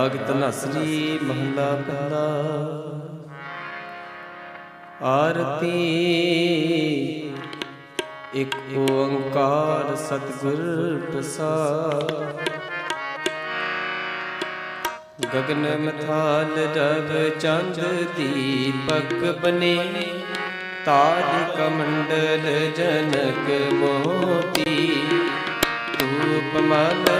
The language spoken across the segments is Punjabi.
ਰਾਗ ਤਨਸਰੀ ਮਹਲਾ ਪਹਿਲਾ ਆਰਤੀ ਇੱਕ ਓੰਕਾਰ ਸਤਿਗੁਰ ਪ੍ਰਸਾਦ। ਗਗਨ ਮਥਾਲ ਰਵ ਚੰਦ ਦੀਪਕ ਬਨੇ। ਤਾਜ ਕਮੰਡਲ ਜਨਕ ਮੋਤੀ। ਧੂਪ ਮਨ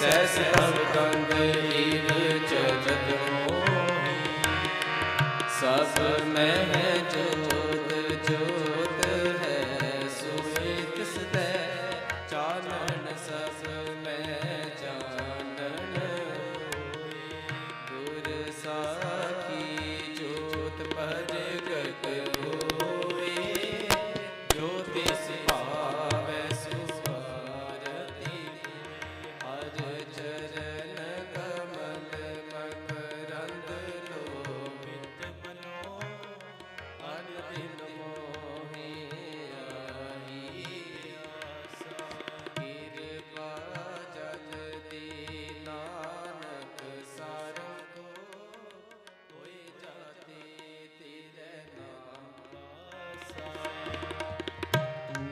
ਸੈਸ ਭਵ ਕੰਦ ਸਭ ਮਹਿ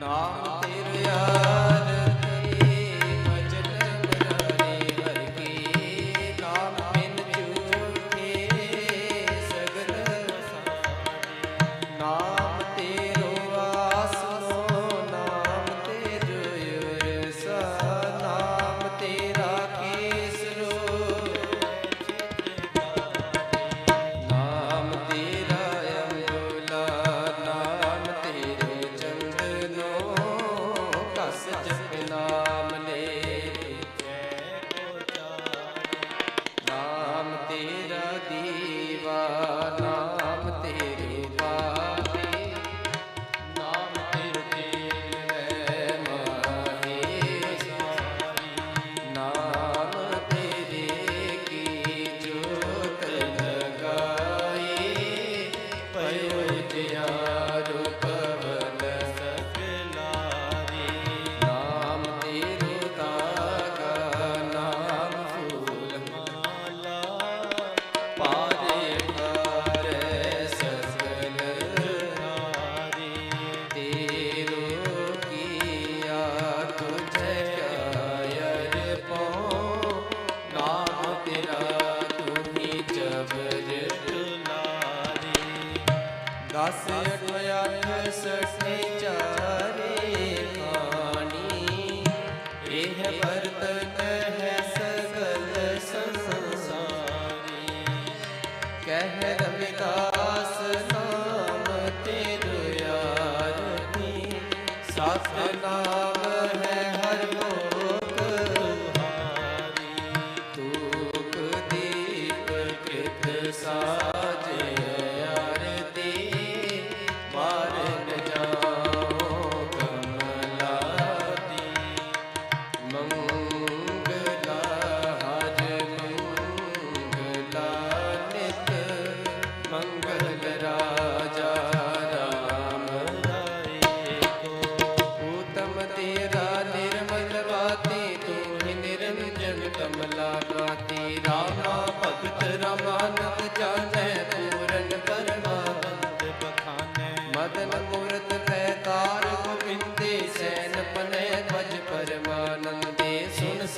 아.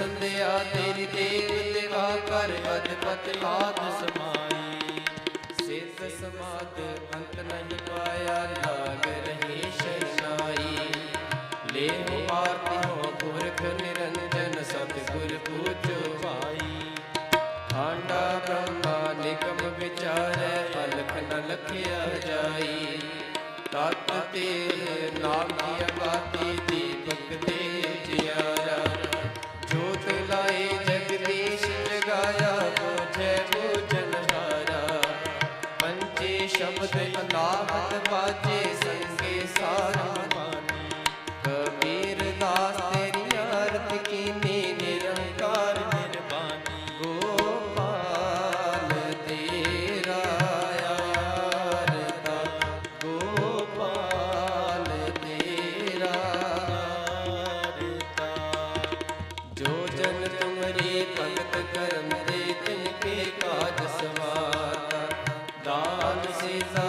ਸੁਨ ਤੇਰੀ ਦੇਵ ਦੇਵਾ ਕਰ ਅਦਪਤ ਆਦ ਸਮਾਈ। ਸਿੱਧ ਸਮਾਦ ਅੰਤ ਨਹੀਂ ਪਾਇਆ ਲਾਗ ਰਹੀ ਸ਼ਰਨਾਈ। ਲੇਹੁ ਆਰਤੀ ਹੋ, ਪੁਰਖ ਨਿਰੰਜਨ ਸਤਿਗੁਰ ਪੂਜੋ ਭਾਈ। ਆਂਡਾ ਬ੍ਰਹਮਾ ਨਿਗਮ ਵਿਚਾਰੈ ਅਲਖ ਨ ਲਖਿਆ ਜਾਈ। ਤਤ ਤੇ ਨਾਮ ਕੀ ਅਨਾਹਤ ਸੰਗੇ ਸਾਰਾ ਪਾਣੀ ਕਬੀਰ ਦਾਸ ਤੇਰੀ ਆਰਤ ਕੀਨੀ ਨਿਰੰਕਾਰ ਨਿਰਬਾਨੀ ਗੋਪਾਲ ਤੇਰਾ ਆਰਤਾ ਗੋਪਾਲ ਤੇਰਾ ਆਰਤਾ ਜੋ ਜਨ ਤੁਮਰੀ ਭਗਤ ਕਰਮ ਦੇ ਤਿਨ ਕੇ ਕਾਜ ਸਵਾਰਾ ਦਾਨ ਸੀਤਾ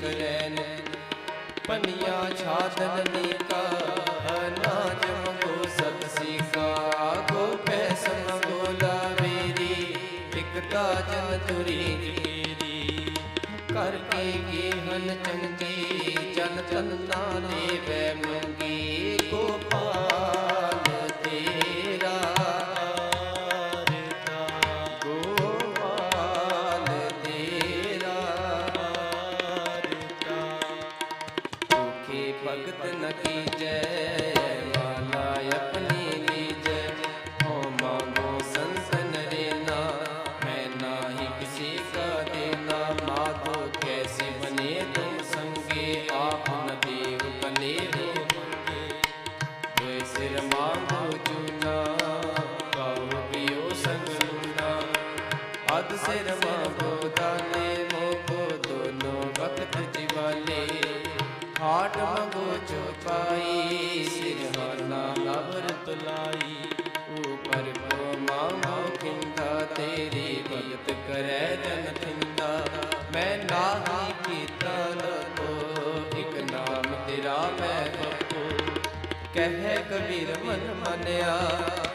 ਖੁਸ਼ੀ ਕਰੈਨ ਛਾਦਨ ਨੀਕਾ ਅਨਾਜ ਮੰਗੋ ਸਤ ਸੀਕਾ। ਗੋ ਪੈਸ ਮੰਗੋ ਲਾਵੇਰੀ ਇਕਤਾ ਜਨ ਤੁਰੀ ਤੇਰੀ ਕਰ ਕੇ ਗੇਹਨ ਚੰਗੀ, ਜਨ ਤਨ ਨਾ ਦੇਵੈ ਮੰਗੀ। ਗੋਪਾਲ ਤੇਰਾ ਆਰਤਾ ਭੂਖੇ ਭਗਤ ਨ ਕੀਜੈ, ਮਾਲਾ ਆਪਣੀ ਲੀਜੈ। ਹੋ ਮਾਂਗੋ ਸੰਤਨ ਰੇਨਾ, ਮੈਂ ਨਾਹੀ ਕਿਸੀ ਕਾ ਦੇਨਾ। ਮਾਧੋ ਕੈਸੇ ਬਨੇ ਤੁਮ ਸੰਗੇ, ਆਪ ਨ ਦੇਵ ਕਨੇ ਹੋ ਮੰਗੇ। ਦੋਇ ਸਿਰ ਮਾਂਗੋ ਚੂਨਾ ਕਾਹੂ ਪਿਓ ਸੰਗ ਲੂਨਾ। ਅਦ ਸਿਰ ਮਾਂਗੋ ਮੈਂ ਨਾਹੀ ਕੀਤਾ ਲਕੋ ਇਕ ਨਾਮ ਤੇਰਾ ਮੈਂ ਬੱਪੋ ਕਹਿ ਕਬੀਰ ਮਨ ਮੰਨਿਆ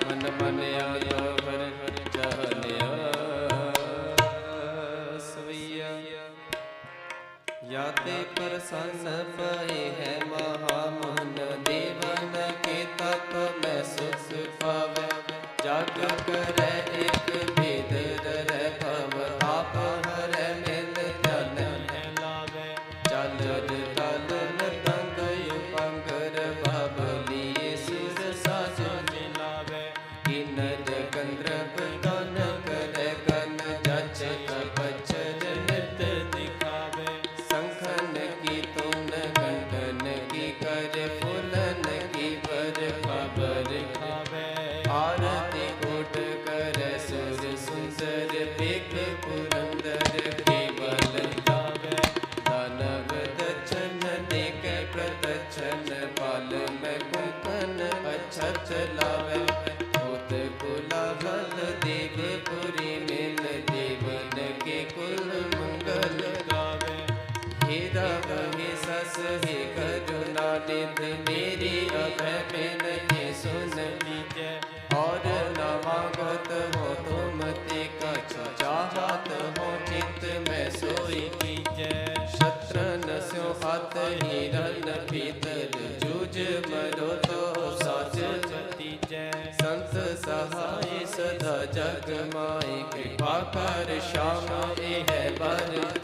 ਮਨ ਮੰਨਿਆ ਤੋ ਪਰ ਚਾਹਨਿਆ ਸਵਈਆ ਯਾਤੇ ਪ੍ਰਸੰਨ ਪਏ ਹੈ जय और न मांगत हो तुम ते कछु चाहत हो चित में सोई की जय शत्र न स्यो हाथ हिरण भीतर जूझ मरो तो साज जति जय संत सहाय सदा जग माए कृपा कर श्याम ए है बर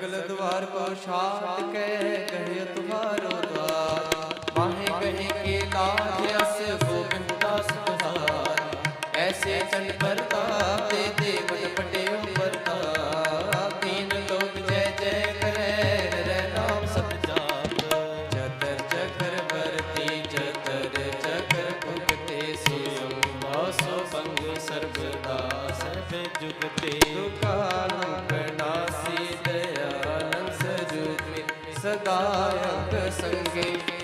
ਤੁਮੇ ਬਖਾਓ ਦੁਹਰਾ ਸਗਲ ਦਵਾਰ ਕੋ ਛਾਟ ਕੇ ਗਏ ਤੁਹਾਰੋ ਦਵਾਰ ਮਾਹੇ ਕਹੇ ਕੇ ਲਾਜ ਅਸ ਗੋਬਿੰਦ ਦਾਸ ਤੁਹਾਰ ਐਸੇ ਚੰਨ ਪ੍ਰਤਾਪ ਦੇ ਦੇਵਨ ਪਟਿਓ ਪ੍ਰਤਾਪ ਦੀਨ ਲੋਕ ਜੈ ਜੈ ਕਰੈ ਰਹਿ ਨਾਮ ਸਤ ਜਾਪ ਜਤਰ ਚਕਰ ਵਰਤੀ, ਜਤਰ ਚਕਰ ਭੁਗਤੇ ਸੋਇ ਮਾਸੋ ਸੰਗ ਸਰਬਦਾ सदायक संगे